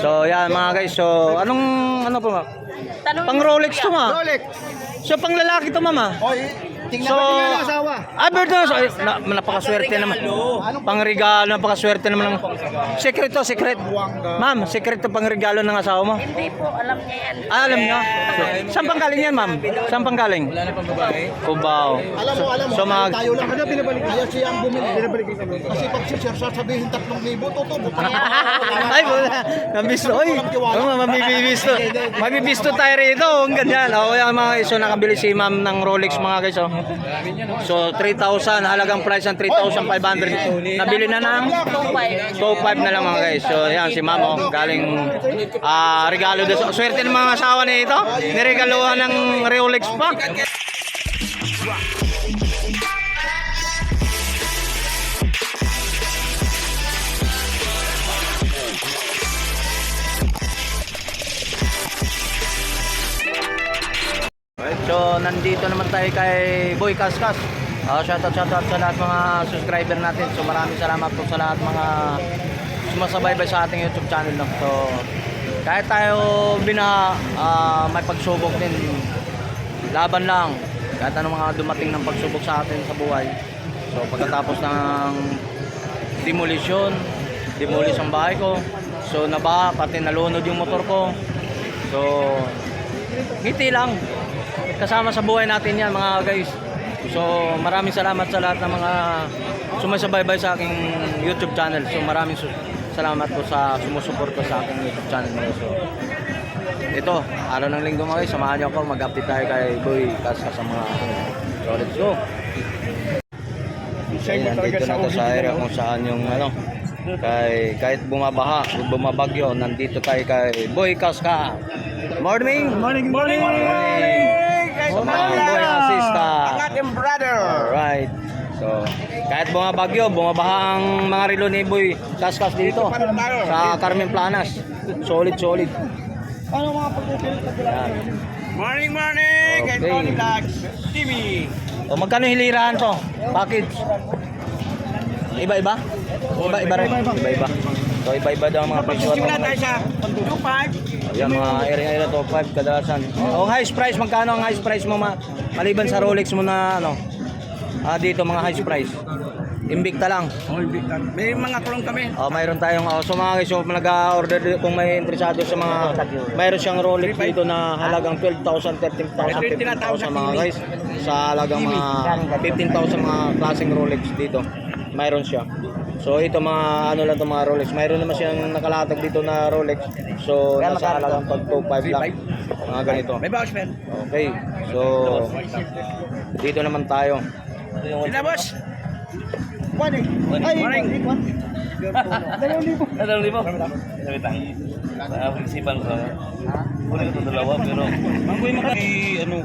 So yan mga guys, so anong ano po ma? Tanong Pang Rolex to ma. Rolex. So pang lalaki to mama. O, eh, tingnan So, mo ang asawa. ah, birthday so, eh, na, napakaswerte naman. Pang regalo, napakaswerte naman ng secret to, secret. Ma'am, secret to pang regalo ng asawa mo. Hindi po, alam niya yan. Ah, alam niyo. So, saan pang galing yan, ma'am? Saan pang galing? Wala na pang babae. Cubao. Alam mo, alam mo, So, mga tayo lang kada binabalik niya siya ang bumili, binabalik niya. Kasi pag si Sir sasabihin 3,000, tutubo pa. Ay, wala. Nabisto. Oy, oh, mabibisto. Mabibisto tayo rito. Ang ganyan. O, yung mga iso nakabili si ma'am ng Rolex mga guys. Oh. So, 3,000. Halagang price ng 3,500. Nabili na ng 2,500 na lang mga guys. So, yan si ma'am. Oh, galing ah regalo. So, swerte ng mga asawa nito. Niregaluhan ng Rolex pa. Nandito naman tayo kay Boy Kaskas. Uh, shoutout, shoutout sa lahat mga subscriber natin. So maraming salamat po sa lahat mga sumasabaybay sa ating YouTube channel. No? So kahit tayo bina ah, may pagsubok din, laban lang. Kahit anong mga dumating ng pagsubok sa atin sa buhay. So pagkatapos ng demolition, demolish ang bahay ko. So nabaha, pati nalunod yung motor ko. So ngiti lang. Kasama sa buhay natin yan mga guys. So maraming salamat sa lahat ng mga sumasabay-bay sa aking YouTube channel. So maraming salamat po sa sumusuporta sa aking YouTube channel so ito araw ng linggo mga guys. Samahan niyo ako. Mag-update tayo kay Boy Kaska sa mga so let's go Ayan, nandito na to sa area kung saan yung ano kay kahit bumabaha bumabagyo nandito tayo kay Boy Kaska morning Morning, morning, morning mga boy assistant ating brother. alright so kahit bumabagyo bumabaha ang mga relo ni Boy Kaskas dito sa Carmen Planas solid solid Ano mga pagkukulit Yan. Morning, morning! Okay. Kay Tony Vlogs TV. o magkano hilirahan to package iba-iba iba-iba rin iba-iba so iba-iba daw ang mga presyo Simula tayo sa 2.5. Yan mga area area top 5 kadalasan. O highest price magkano ang highest price mo ma maliban sa Rolex mo na ano? Ah dito mga highest price. Invicta lang. May mga kulong kami. Oh, mayroon tayong oh, so mga guys, so nag-order kung may interesado sa mga mayroon siyang Rolex dito na halagang 12,000, 13,000, 15,000 mga guys. Sa halagang mga 15,000 mga klaseng Rolex dito. Mayroon siya. So ito mga ano lang to mga Rolex. Mayroon naman siyang nakalatag dito na Rolex. So nasa halagang pag 2,500 lang. Mga ganito. May bawas, men. Okay. So dito naman tayo. Sila, boss. Morning. Ay, morning. Dalawang libo. Sabi tayo. Sa pag-isipan ko. Kunin ko ito dalawa pero... Manggoy maka... Ano?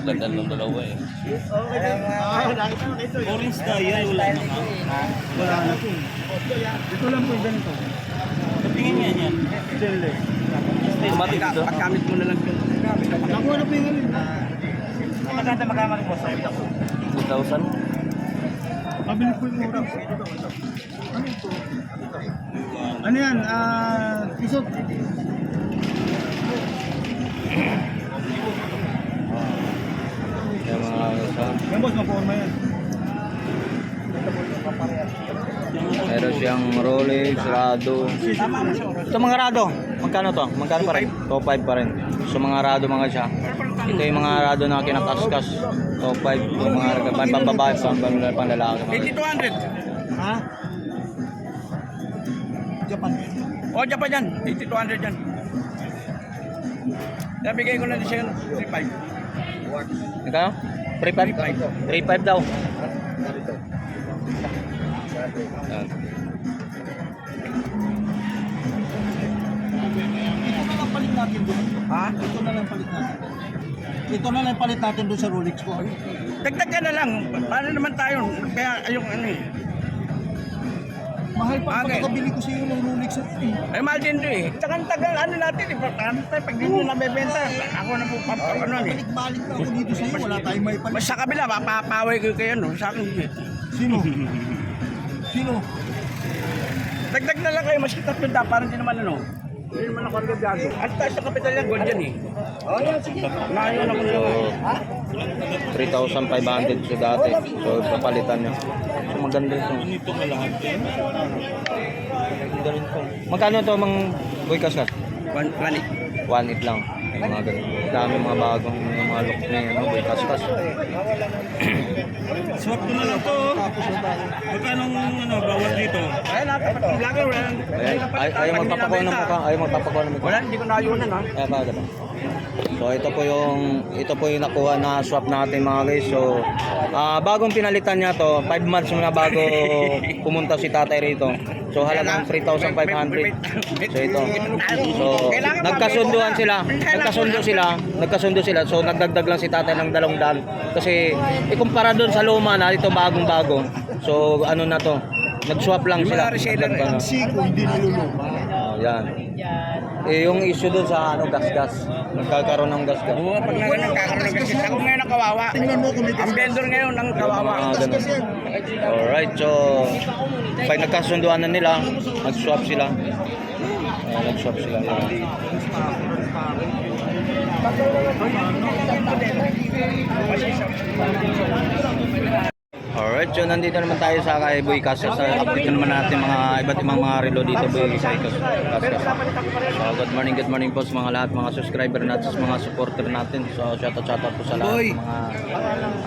Ganda ng dalawa eh. Orange na yan, wala na. Wala na po. Ito lang po yung ganito. Tingin niya yan. Automatic dito. Pagkamit mo na lang ito. Nakuha na po yung ganito. Maganda makamari mo sa 2,000? Pabili po yung mura. Ano ito? Ano yan? Ah, isot. Yan mga ha. Yan boss, maporma yan. Meron siyang Rolex, Rado. Ito mga Rado, magkano to? Magkano pa rin? Top 5 pa rin. So mga Rado mga siya. Ito yung mga Rado na kinakaskas. Top 5. Yung mga pambabae, pang pang- pang lalaki. mga guys. 8200. Ha? Japan. Oh, Japan yan. 8200 yan. Nabigay ko na din siya 35. Magkano? 3.5? 3.5 daw. Yan. Ito na lang palit natin doon. Ha? Ito na lang palit natin. Ito na lang palit natin doon sa Rolex ko. Dagdag ka na lang. Paano naman tayo? Kaya yung ano eh. Mahal pa ang Okay. pagkakabili ko sa iyo ng Rolex. eh. Ay, mahal din to eh. Tsaka ang tagal, ano natin eh. Tayo, pag di nyo nabibenta, ako na po, pap- ano eh. Balik-balik na ako dito sa iyo. Wala tayong may Mas sa kabila, mapapaway ko kayo, no? Sa akin, eh. Sino? Sino? Dagdag na lang kayo, mas kita pinta, parang di naman ano. Hindi naman ako ang gabiyago. At tayo sa kapital yan, gold yan eh. Oh, yan, sige. Nayon ako So, sa... 3,500 siya dati. So, papalitan niya. Maganda ito. Ganito. Magkano to mang boy kaskas? One, one, eh. 1.8 lang. Yung mga ganun. Dami mga bagong mga look na yun, no? boy kaskas. Swap ko na lang to. Magkano ano, bawal dito? Ay, natapat ng vlogger. Ay, ay, ayaw magpapakuha ng mukha. Ayaw magpapakuha ng mukha. Wala, hindi ko nayunan ha. Kaya ba, diba? So ito po yung ito po yung nakuha na swap natin mga guys. So ah bagong pinalitan niya to, 5 months na bago pumunta si tatay rito. So halagang 3,500. So ito. So nagkasunduan sila. Nagkasundo sila. Nagkasundo sila. So nagdagdag lang si tatay ng dalawang daan. Kasi ikumpara doon sa luma na ito bagong bago. So ano na to? Nag-swap lang Yung sila. mga reseller, lang. Siko, hindi niluluma. Oh, yan. Eh, yung issue doon sa ano, gas-gas. Nagkakaroon ng gas-gas. Oo, pag na ganun, kakaroon ng kasi ako ngayon ang kawawa. Tingnan mo kung may Ang vendor ngayon ang kawawa. Mga ganun. Alright, so pag nagkasunduan na nila, nag-swap sila. Ayan, nag-swap sila. Alright, so nandito naman tayo sa kay Boy Casas. Sa update naman natin mga iba't ibang mga relo dito, Boy Casas. So, good morning, good morning po sa mga lahat, mga subscriber natin, sa mga supporter natin. So, shoutout, shoutout po sa lahat ng mga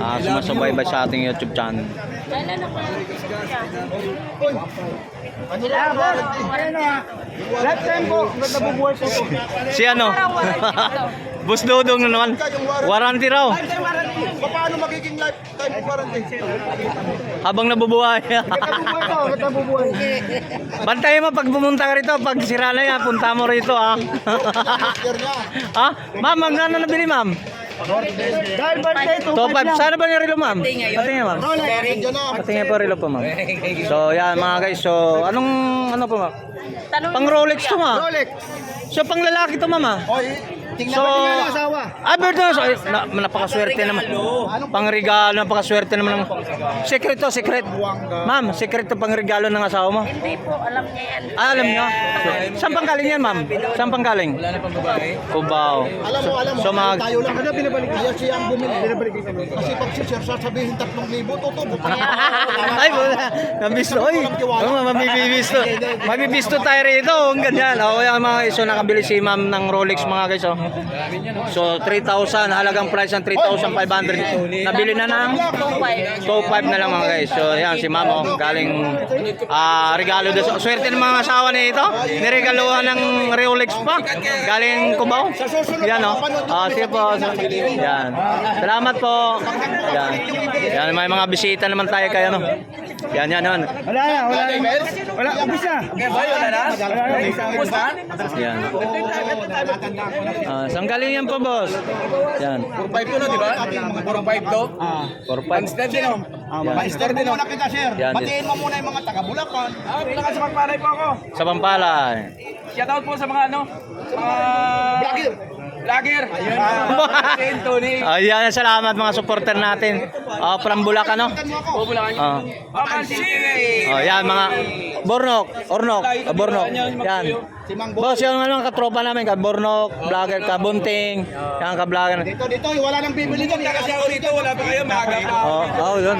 uh, sumasubaybay sa ating YouTube channel. Left time po, nabubuhay po. Si ano? Boss Dodong na naman. Warranty raw. Paano magiging lifetime warranty? Habang nabubuhay. Nabubuhay to, nabubuhay. Bantayan mo pag pumunta ka rito. Pag sira na yan, punta mo rito ah. Year niya. ha? Ma'am, magkano nabili ma'am? Dahil birthday to. Top 5. Sana ba yung relo ma'am? Patingin ma'am. Patingin po relo po ma'am. So yan mga guys. So anong ano po ma'am? Pang Rolex to ma'am. Rolex. So pang lalaki to ma'am ah. Oy, tingnan So, mo tingnan ang asawa. ah, birthday so, ay, na, napakaswerte naman. Pang regalo, napakaswerte naman. ng- Secret to, secret. Ma'am, secret to pang regalo ng asawa mo. Hindi po, alam niya yan. Ah, alam? So, saan pang galing yan, ma'am? Saan pang galing? Wala na pang babae. Cubao. Alam mo, alam mo, So, mga... tayo lang. Ano binabalik niya siya ang bumili. Binabalik niya Kasi pag siya sir, sasabihin 3,000, tutubo pa. Ay, wala. Nabisto. Ay, oh, mabibisto. Mabibisto tayo rito. Ang ganyan. O, kaya mga guys, so nakabili si ma'am ng Rolex mga guys. Oh. So, 3,000. Halagang price ng 3,500. Nabili na ng So 5 na lang mga guys. So yan si Ma'am oh, galing ah regalo sa- Swerte ng mga asawa nito. Niregaluhan ng Rolex pa. Galing Cubao. Yan oh. Ah sige po. Yan. Salamat po. Yan. Yan may mga bisita naman tayo kaya no. Yan yan yan. Wala na, wala na. Wala, ubus na. Okay, wala na? Ubus na? Yan. Ah, saan galing yan po, boss? Yan. 4-5 to no, di ba? 4-5 to? Ah. 4-5. Steady no? Pa-stir din muna kita sir. Yan, Batiin mo muna yung mga taga-Bulacan. Ah, bulakan sa pagpalay po ako. Sa Pampala. Shoutout po sa mga ano, sa mga... Vlogger. Vlogger. Ayun. Ah, Tony. Ayan, salamat mga supporter natin. Ah, from Bulacan, no? O, Bulacan. Aman City. Oh, yan mga Bornok, Ornok, ah, Bornok. Yan. Si Mang Bo. Boss, yung ano katropa namin, ka Bornok, vlogger ka Bunting, yan ka vlogger. Dito, dito, wala nang bibili dyan. Kasi ako dito, wala pa kayo, maaga pa. Oh, oh, yun.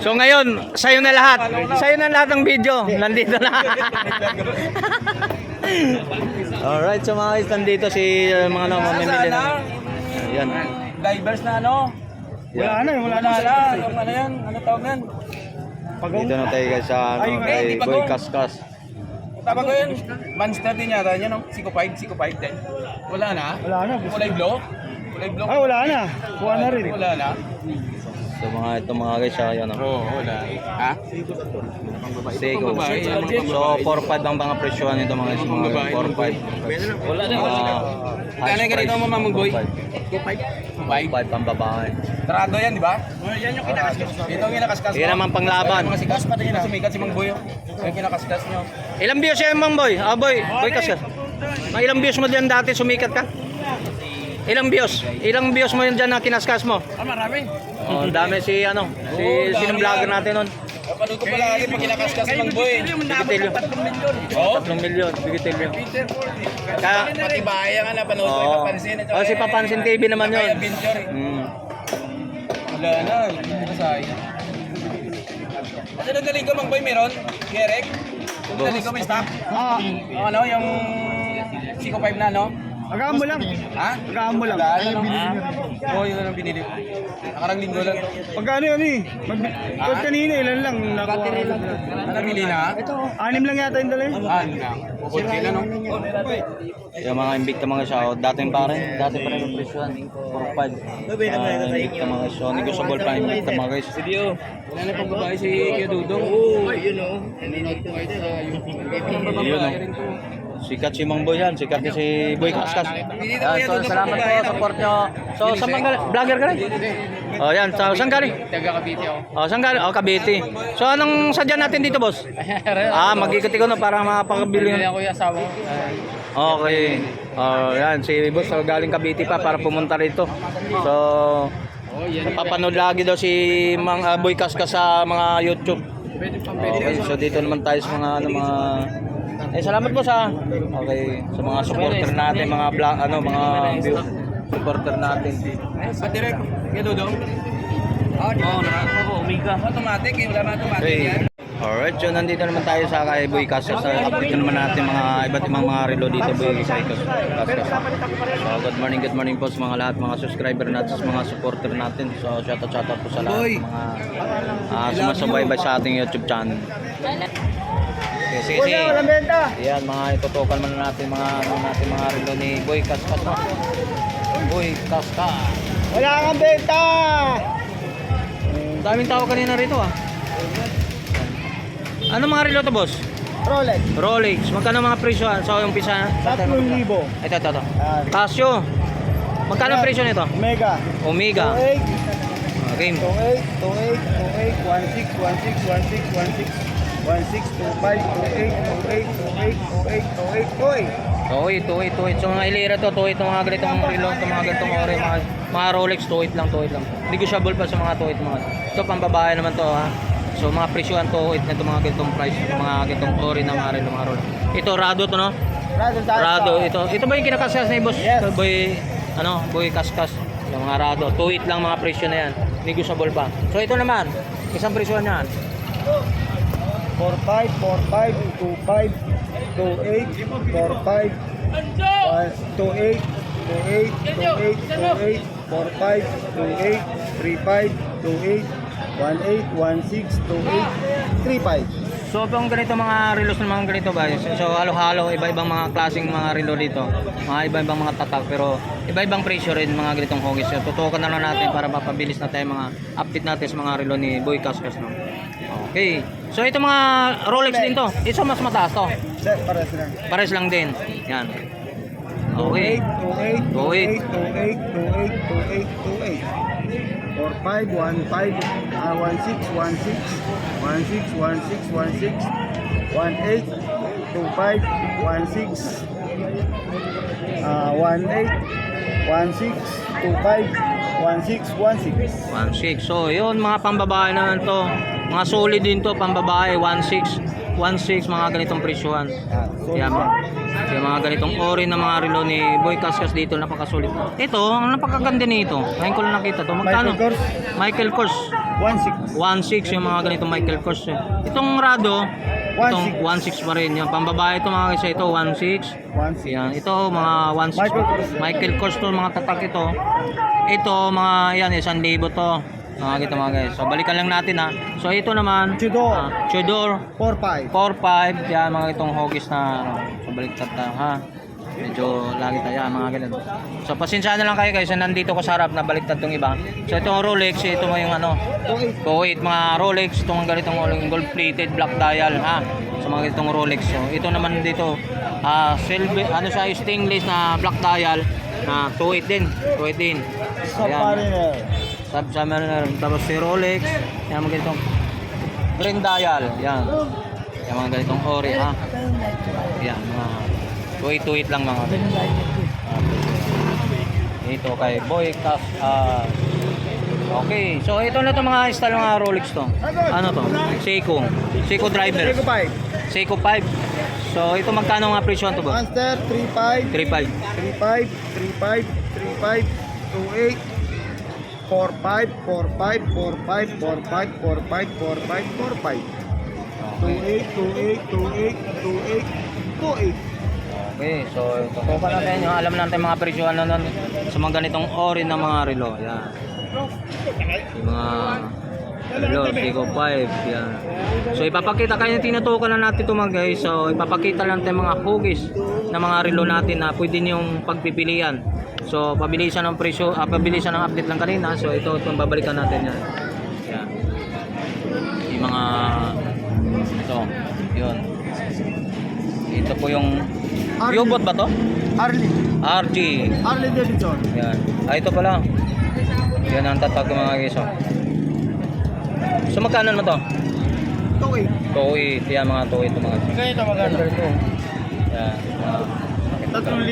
So ngayon, sa'yo na lahat. Sa'yo na lahat ng video. Nandito na. Alright, so mga guys, nandito si uh, mga ano, mamimili na. Yan. Divers na ano? Wala na, wala na. Wala, yung ano yan, ano tawag yan? Dito na tayo guys sa ano, kay Boy Kaskas. Tama ko yun, Monster din yata yan, no? Siko 5, Siko 5 din. Wala na? Wala na. Kulay blue? Kulay blue? Ah, wala na. Kuha na rin. Wala na. So mga ito mga guys, ah, yan Oo, oh, wala. Ha? Mga So 4-5 ang mga presyohan nito mga guys, mga 4-5. Wala na, Mga Kaya ganito mo, Mamang Boy? 4-5 ang babae. Trado yan, di ba? yan yung kinakaskas. Ito yung kinakaskas Yan naman panglaban. Mga sikas, pati yung sumikat si Mang Boy. oh. Yung kinakaskas nyo. Ilang views yan, Mang Boy? Ah, Boy, Boy kas kas. May ilang views mo diyan dati sumikat ka? Ilang views? Ilang views mo yun dyan na kinaskas mo? Ah, marami. Oh, dami si ano, si sinong vlogger natin nun. Kapanood ko pala lagi pag kinakaskas Mang Boy. Bigitilyo. Oo. 3 milyon, bigitilyo. Kaya, Pati bahay ang napanood ko, oh, ipapansin. oh, si Papansin TV naman yun. Mm. Wala na, hindi ko sayang. Ano nagaling ko, Mang Boy, meron? Gerek? Nagaling ko, may stock? Oo. Yung ano, yung Chico 5 na, no? Agaan mo lang. Ha? Agaan mo lang. Wala, ano, no? Oo, yun lang binili ko. Nakarang linggo lang. Pagkano yan eh? Mag Kahit kanina ilan lang nakuha. Ano bili na? Ito. Anim lang yata yung dala eh. Ah, ano na? Bukod sila, no? Yung mga invicta mga siya, oh, dating pa rin, dati pa rin yung presyohan, 4-5. Uh, invicta mga siya, negotiable pa invicta mga guys. Video. Wala na pang babae si Kuya Dudong. Oo, yun o. Yun, oh. Sikat si Mang Boy yan, sikat niya si Boy Kaskas. Yan, so salamat po sa support nyo. So, sa mga vlogger ka rin? Oh, yan, so, saan galing? Taga Cavite ako. Oh, saan galing? Oh, Cavite. So, anong sadya natin dito, boss? Ah, mag-ikot-ikot na para makapagabili. ako yung asawa ko. Okay. Oh, yan, si boss so, galing Cavite pa para pumunta rito. So, napapanood lagi daw si Mang ah, Boy Kaskas sa mga YouTube. Okay, so dito naman tayo sa mga ano mga eh salamat po sa okay sa mga supporter natin, mga vlog ano, mga view supporter natin. Ba't direct? Kuya Dudong? Oo, oh, nakakako. Omega. Automatic eh. Wala na automatic Okay. yan. Alright, so nandito naman tayo sa kay Boy Casas. Sa update naman natin mga iba't ibang mga relo dito Boy Casas. So good morning, good morning po sa mga lahat, mga subscriber natin, sa mga supporter natin. So shout out, shout out po sa lahat mga uh, sumasabay sa ating YouTube channel. Okay, sige, sige. Yan, mga itutukan muna natin mga ano natin mga relo ni Boy no? Boy Casas. Wala kang benta! Daming tao kanina rito ah. Ano mga relo to boss? Rolex. Rolex. Magkano mga presyo? ah? So yung pisa. 3,000. Ito, ito, ito. Ah, Casio. Magkano ang presyo nito? Mega. Omega. 28, Ah, Game. 28, 28, 28, 16, 16, 16, 16, 28, 28, 28, 28, 28. Toy, toy, toy. So mga ilira to, toy itong mga ganitong relo, itong mga ganitong ore, mga, mga Rolex, toy lang, toy lang. Negotiable pa sa mga toy mga. Ito pang babae naman to ha. So mga presyohan to, ito na itong mga ganitong price, itong mga ganitong ore na mga relo, mga Rolex. Ito Rado to no? Rado. Rado, ito. Ito ba yung kinakaskas ni boss? Yes. Boy, ano, boy kaskas. Yung mga Rado. Tuwit lang mga presyo na yan. Negotiable pa. So ito naman, isang presyo niyan. 45, 45, 25, 28, 45, 28, 28, 28, 28, 45, 28, 35, 28, 18, 16, 28, 35. So itong ganito mga relos ng mga ganito ba? So, halo-halo, iba-ibang mga klaseng mga relo dito. Mga iba-ibang mga tatak pero iba-ibang presyo rin mga ganitong hogis. So tutukan na lang natin para mapabilis na tayo mga update natin sa mga relo ni Boy Kaskas no. Okay. So ito mga Rolex din to. Ito mas mataas to. Sir, para sila. Pares lang din. Yan. Okay. 28, 28, 28, 28, 28, 28. 45, 15, ah, 16, 16, 16, 16, 16, 18, 25, 16, ah, 18, 16, 25, 16, 16. 1.6. So, yun mga pambabae naman to. Mga solid din to, pambabae 1.6. 1.6 mga ganitong presyohan. Yan mga, yung mga ganitong ori na mga relo ni Boy Kaskas dito napakasulit. Ito, ang napakaganda nito. Ngayon ko lang nakita to. Magkano? Michael Kors. Michael Kors. 16. 1.6 yung mga ganitong Michael Kors. eh. Itong Rado, itong 1.6 pa rin. Yung pambabae ito mga kasi ito 1.6. 16. Yan, ito mga 1.6 Michael Kors. Michael Kors to mga tatak ito. Ito mga yan, isang libo to. Mga kita mga guys. So balikan lang natin ha. So ito naman, Tudor. ah, Tudor 45. 4.5. Yan mga itong hogis na ano. So baliktad tayo ha. Medyo lagi tayo, yan, mga ganun. So, pasensya na lang kayo guys, nandito ko sa harap, nabaliktad tong iba. So, itong Rolex, ito mo yung ano, Kuwait, mga Rolex, itong ganitong gold plated black dial, ha? So, mga ganitong Rolex. So, ito naman dito, ah silver, ano siya, stainless na black dial, na 28 din, 28 din. Ayan. Sub Submariner, tapos si Rolex, yan mga ganitong green dial, yan. Yan mga ganitong ori, ha? Yan, mga tuwit-tuwit lang mga Ah, Ito kay Boy Cas ah Okay, so ito na to mga style mga Rolex to. Ano to? Seiko. Seiko driver. Seiko 5. Seiko 5. So ito magkano nga presyo to ba? Monster 35, 35. 35, 35, 35, 28, 45, 45, 45, 45, 45, 45, 45. 28, 28, 28, 28, 28. Okay, so tutukan natin yung alam natin mga presyo ano nun sa mga ganitong ori ng mga relo. Yan. Yung mga relo, Seiko 5. Yan. So ipapakita kayo tinutukan na natin ito mga guys. So ipapakita lang natin mga hugis na mga relo natin na pwede niyong pagpipilian. So pabilisan ng presyo, ah, pabilisan ng update lang kanina. So ito itong babalikan natin yan. Yan. Yung mga ito, yun. Ito po yung U-boat ba to? Harley. RG. Harley Davidson. Yan. Ah, ito pala. Yan ang tatag ko mga guys. oh. So magkano naman to? 28. Tuwi. Yan mga tuwi ito mga guys. Kaya ito maganda. Yan. Mga, 3,000.